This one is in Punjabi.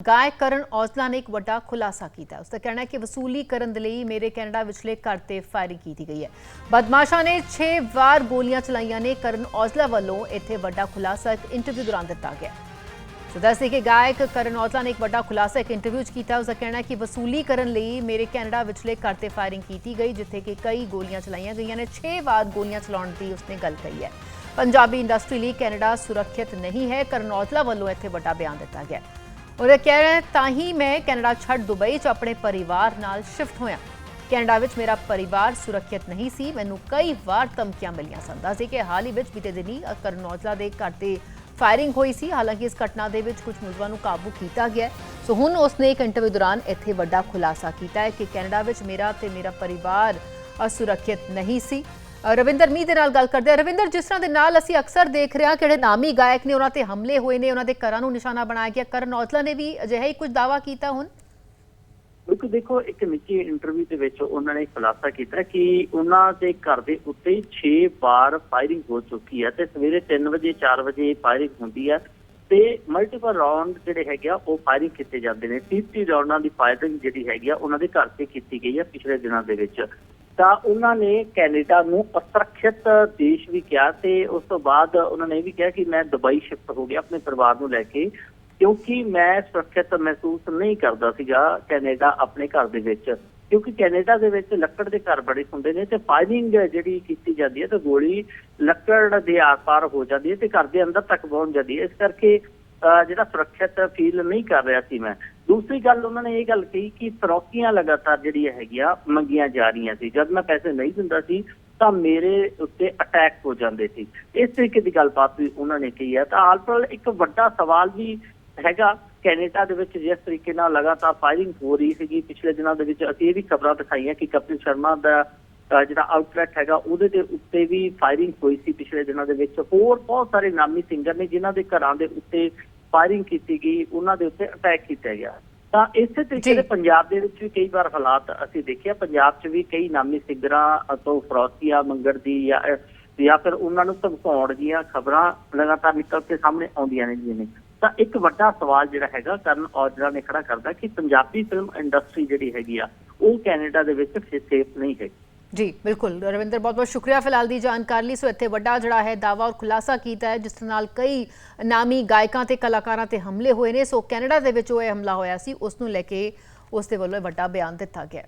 ਗਾਇਕ ਕਰਨ ਔਜਲਾ ਨੇ ਇੱਕ ਵੱਡਾ ਖੁਲਾਸਾ ਕੀਤਾ ਉਸ ਦਾ ਕਹਿਣਾ ਹੈ ਕਿ ਵਸੂਲੀ ਕਰਨ ਦੇ ਲਈ ਮੇਰੇ ਕੈਨੇਡਾ ਵਿਚਲੇ ਘਰ ਤੇ ਫਾਇਰਿੰਗ ਕੀਤੀ ਗਈ ਹੈ ਬਦਮਾਸ਼ਾਂ ਨੇ 6 ਵਾਰ ਗੋਲੀਆਂ ਚਲਾਈਆਂ ਨੇ ਕਰਨ ਔਜਲਾ ਵੱਲੋਂ ਇੱਥੇ ਵੱਡਾ ਖੁਲਾਸਾ ਇੱਕ ਇੰਟਰਵਿਊ ਦੌਰਾਨ ਦਿੱਤਾ ਗਿਆ ਸੋ ਦੱਸਦੇ ਕਿ ਗਾਇਕ ਕਰਨ ਔਜਲਾ ਨੇ ਇੱਕ ਵੱਡਾ ਖੁਲਾਸਾ ਇੱਕ ਇੰਟਰਵਿਊ 'ਚ ਕੀਤਾ ਉਸ ਦਾ ਕਹਿਣਾ ਹੈ ਕਿ ਵਸੂਲੀ ਕਰਨ ਲਈ ਮੇਰੇ ਕੈਨੇਡਾ ਵਿਚਲੇ ਘਰ ਤੇ ਫਾਇਰਿੰਗ ਕੀਤੀ ਗਈ ਜਿੱਥੇ ਕਿ ਕਈ ਗੋਲੀਆਂ ਚਲਾਈਆਂ ਗਈਆਂ ਨੇ 6 ਵਾਰ ਗੋਲੀਆਂ ਚਲਾਉਣ ਦੀ ਉਸਨੇ ਗੱਲ ਕਹੀ ਹੈ ਪੰਜਾਬੀ ਇੰਡਸਟਰੀ ਲਈ ਕੈਨੇਡਾ ਸੁਰੱਖਿਅਤ ਨਹੀਂ ਹੈ ਕਰਨ ਔਜਲਾ ਵੱਲੋਂ ਇੱਥੇ ਵੱਡਾ ਬਿਆਨ ਦਿੱਤਾ ਗਿਆ ਉਹਦੇ ਕਹਿ ਰਿਹਾ ਤਾਂ ਹੀ ਮੈਂ ਕੈਨੇਡਾ ਛੱਡ ਦੁਬਈ 'ਚ ਆਪਣੇ ਪਰਿਵਾਰ ਨਾਲ ਸ਼ਿਫਟ ਹੋਇਆ। ਕੈਨੇਡਾ ਵਿੱਚ ਮੇਰਾ ਪਰਿਵਾਰ ਸੁਰੱਖਿਅਤ ਨਹੀਂ ਸੀ। ਮੈਨੂੰ ਕਈ ਵਾਰ ਧਮਕੀਆਂ ਮਿਲੀਆਂ ਸਨ। ਦੱਸਦੇ ਕਿ ਹਾਲ ਹੀ ਵਿੱਚ ਬੀਤੇ ਦਿਨੀ ਅ, ਕਰਨ ਔਜਲਾ ਦੇ ਘਰ ਤੇ ਫਾਇਰਿੰਗ ਹੋਈ ਸੀ। ਹਾਲਾਂਕਿ ਇਸ ਘਟਨਾ ਦੇ ਵਿੱਚ ਕੁਝ ਮੁਲਜ਼ਮਾਂ ਨੂੰ ਕਾਬੂ ਕੀਤਾ ਗਿਆ ਸੋ ਹੁਣ ਉਸਨੇ ਇੱਕ ਇੰਟਰਵਿਊ ਦੌਰਾਨ ਇੱਥੇ ਵੱਡਾ ਖੁਲਾਸਾ ਕੀਤਾ ਹੈ ਕਿ ਕੈਨੇਡਾ ਵਿੱਚ ਮੇਰਾ ਤੇ ਮੇਰਾ ਪਰਿਵਾਰ ਅਸੁਰੱਖਿਅਤ ਨਹੀਂ ਸੀ। ਰਵਿੰਦਰ ਮੀ ਦੇ ਨਾਲ ਗੱਲ ਕਰਦੇ ਹਾਂ। ਰਵਿੰਦਰ, ਜਿਸ ਤਰ੍ਹਾਂ ਦੇ ਨਾਲ ਅਸੀਂ ਅਕਸਰ ਦੇਖ ਰਹੇ ਹਾਂ ਕਿਹੜੇ ਨਾਮੀ ਗਾਇਕ ਨੇ, ਉਹਨਾਂ ਤੇ ਹਮਲੇ ਹੋਏ ਨੇ, ਉਹਨਾਂ ਦੇ ਘਰਾਂ ਨੂੰ ਨਿਸ਼ਾਨਾ ਬਣਾਇਆ ਗਿਆ। ਕਰਨ ਔਜਲਾ ਨੇ ਵੀ ਅਜਿਹਾ ਹੀ ਕੁਝ ਦਾਵਾ ਕੀਤਾ ਹੁਣ? ਬਿਲਕੁਲ, ਦੇਖੋ, ਇੱਕ ਨਿੱਜੀ ਇੰਟਰਵਿਊ ਦੇ ਵਿੱਚ ਉਹਨਾਂ ਨੇ ਖੁਲਾਸਾ ਕੀਤਾ ਕਿ ਉਹਨਾਂ ਦੇ ਘਰ ਦੇ ਉੱਤੇ 6 ਵਾਰ ਫਾਇਰਿੰਗ ਹੋ ਚੁੱਕੀ ਹੈ ਤੇ ਸਵੇਰੇ 3 ਵਜੇ 4 ਵਜੇ ਫਾਇਰਿੰਗ ਹੁੰਦੀ ਹੈ ਤੇ ਮਲਟੀਪਲ ਰਾਉਂਡ ਜਿਹੜੇ ਹੈਗੇ ਆ, ਉਹ ਫਾਇਰਿੰਗ ਕੀਤੇ ਜਾਂਦੇ ਨੇ। 30 ਰਾਉਂਡਾਂ ਦੀ ਫਾਇਰਿੰਗ ਜਿਹੜੀ ਹੈਗੀ ਆ, ਉਹਨਾਂ ਦੇ ਘਰ ਤੇ ਕੀਤੀ ਗਈ ਹੈ ਪਿਛਲੇ ਦਿਨਾਂ ਦੇ ਵਿੱਚ। ਤਾਂ ਉਹਨਾਂ ਨੇ ਕੈਨੇਡਾ ਨੂੰ ਅਸੁਰੱਖਿਅਤ ਦੇਸ਼ ਵੀ ਕਿਹਾ ਤੇ ਉਸ ਤੋਂ ਬਾਅਦ ਉਹਨਾਂ ਨੇ ਇਹ ਵੀ ਕਿਹਾ ਕਿ ਮੈਂ ਦੁਬਈ ਸ਼ਿਫਟ ਹੋ ਗਿਆ ਆਪਣੇ ਪਰਿਵਾਰ ਨੂੰ ਲੈ ਕੇ, ਕਿਉਂਕਿ ਮੈਂ ਸੁਰੱਖਿਅਤ ਮਹਿਸੂਸ ਨਹੀਂ ਕਰਦਾ ਸੀਗਾ ਕੈਨੇਡਾ ਆਪਣੇ ਘਰ ਦੇ ਵਿੱਚ, ਕਿਉਂਕਿ ਕੈਨੇਡਾ ਦੇ ਵਿੱਚ ਲੱਕੜ ਦੇ ਘਰ ਬੜੇ ਹੁੰਦੇ ਨੇ ਤੇ ਫਾਇਰਿੰਗ ਜਿਹੜੀ ਕੀਤੀ ਜਾਂਦੀ ਹੈ ਤਾਂ ਗੋਲੀ ਲੱਕੜ ਦੇ ਆਕਾਰ ਹੋ ਜਾਂਦੀ ਹੈ ਤੇ ਘਰ ਦੇ ਅੰਦਰ ਤੱਕ ਪਹੁੰਚ ਜਾਂਦੀ ਹੈ। ਇਸ ਕਰਕੇ ਜਿਹੜਾ ਸੁਰੱਖਿਅਤ ਫੀਲ ਨਹੀਂ ਕਰ ਰਿਹਾ ਸੀ ਮੈਂ। ਦੂਸਰੀ ਗੱਲ ਉਹਨਾਂ ਨੇ ਇਹ ਗੱਲ ਕਹੀ ਕਿ ਫਰੌਕੀਆਂ ਲਗਾਤਾਰ ਜਿਹੜੀਆਂ ਹੈਗੀਆਂ, ਮੰਗੀਆਂ ਜਾ ਰਹੀਆਂ ਸੀ। ਜਦ ਮੈਂ ਪੈਸੇ ਨਹੀਂ ਦਿੰਦਾ ਸੀ, ਤਾਂ ਮੇਰੇ ਉੱਤੇ ਅਟੈਕ ਹੋ ਜਾਂਦੇ ਸੀ। ਇਸ ਤਰੀਕੇ ਦੀ ਗੱਲਬਾਤ ਵੀ ਉਹਨਾਂ ਨੇ ਕਹੀ ਹੈ। ਤਾਂ ਹਾਲ ਇੱਕ ਵੱਡਾ ਸਵਾਲ ਵੀ ਹੈਗਾ। ਕੈਨੇਡਾ ਦੇ ਵਿੱਚ ਜਿਸ ਤਰੀਕੇ ਨਾਲ ਲਗਾਤਾਰ ਫਾਇਰਿੰਗ ਹੋ ਰਹੀ ਸੀਗੀ, ਪਿਛਲੇ ਦਿਨਾਂ ਦੇ ਵਿੱਚ ਅਸੀਂ ਇਹ ਵੀ ਖਬਰਾਂ ਦਿਖਾਈਆਂ ਕਿ ਕਪਿਲ ਸ਼ਰਮਾ ਦਾ ਜਿਹੜਾ ਆਊਟਲੈਟ ਹੈਗਾ ਉਹਦੇ ਦੇ ਉੱਤੇ ਵੀ ਫਾਇਰਿੰਗ ਹੋਈ ਸੀ ਪਿਛਲੇ ਦਿਨਾਂ ਦੇ ਵਿੱਚ। ਹੋਰ ਬਹੁਤ ਸਾਰੇ ਨਾਮੀ ਸਿੰਗਰ ਨੇ ਜਿਨ੍ਹਾਂ ਦੇ ਘਰਾਂ ਦੇ ਉੱਤੇ ਫਾਇਰਿੰਗ ਕੀਤੀ ਗਈ ਉਹਨਾਂ ਦੇ ਉੱਤੇ ਅਟੈਕ ਕੀਤਾ ਗਿਆ। ਤਾਂ ਇਸੇ ਤਰੀਕੇ। ਦੇ ਪੰਜਾਬ ਦੇ ਵਿੱਚ ਵੀ ਕਈ ਵਾਰ ਹਾਲਾਤ ਅਸੀਂ ਦੇਖਿਆ ਪੰਜਾਬ 'ਚ ਵੀ ਕਈ ਨਾਮੀ ਸਿੰਗਰਾਂ ਤੋਂ ਫਰੌਤੀਆਂ ਮੰਗਣ ਦੀ ਜਾਂ ਜਾਂ ਫਿਰ ਉਹਨਾਂ ਨੂੰ ਧਮਕਾਉਣ ਦੀਆਂ ਖਬਰਾਂ ਲਗਾਤਾਰ ਨਿਕਲ ਕੇ ਸਾਹਮਣੇ ਆਉਂਦੀਆਂ ਨੇ ਜੀ ਨੇ ਤਾਂ ਇੱਕ ਵੱਡਾ ਸਵਾਲ ਜਿਹੜਾ ਹੈਗਾ ਕਰਨ ਔਜਲਾ ਨੇ ਖੜਾ ਕਰਦਾ ਕਿ ਪੰਜਾਬੀ ਫਿਲਮ ਇੰਡਸਟਰੀ ਜਿਹੜੀ ਹੈਗੀ ਆ ਉਹ ਕੈਨੇਡਾ ਦੇ ਵਿੱਚ ਸੇਫ ਨਹੀਂ ਹੈ ਜੀ, ਬਿਲਕੁਲ। ਰਵਿੰਦਰ, ਬਹੁਤ ਬਹੁਤ ਸ਼ੁਕਰੀਆ ਫਿਲਹਾਲ ਦੀ ਜਾਣਕਾਰੀ ਲਈ। ਸੋ ਇੱਥੇ ਵੱਡਾ ਜਿਹੜਾ ਹੈ ਦਾਵਾ ਔਰ ਖੁਲਾਸਾ ਕੀਤਾ ਹੈ, ਜਿਸ ਨਾਲ ਕਈ ਨਾਮੀ ਗਾਇਕਾਂ ਤੇ ਕਲਾਕਾਰਾਂ ਤੇ ਹਮਲੇ ਹੋਏ ਨੇ। ਸੋ ਕੈਨੇਡਾ ਦੇ ਵਿੱਚ ਉਹ ਇਹ ਹਮਲਾ ਹੋਇਆ ਸੀ, ਉਸ ਨੂੰ ਲੈ ਕੇ ਉਸ ਦੇ ਵੱਲੋਂ ਵੱਡਾ ਬਿਆਨ ਦਿੱਤਾ ਗਿਆ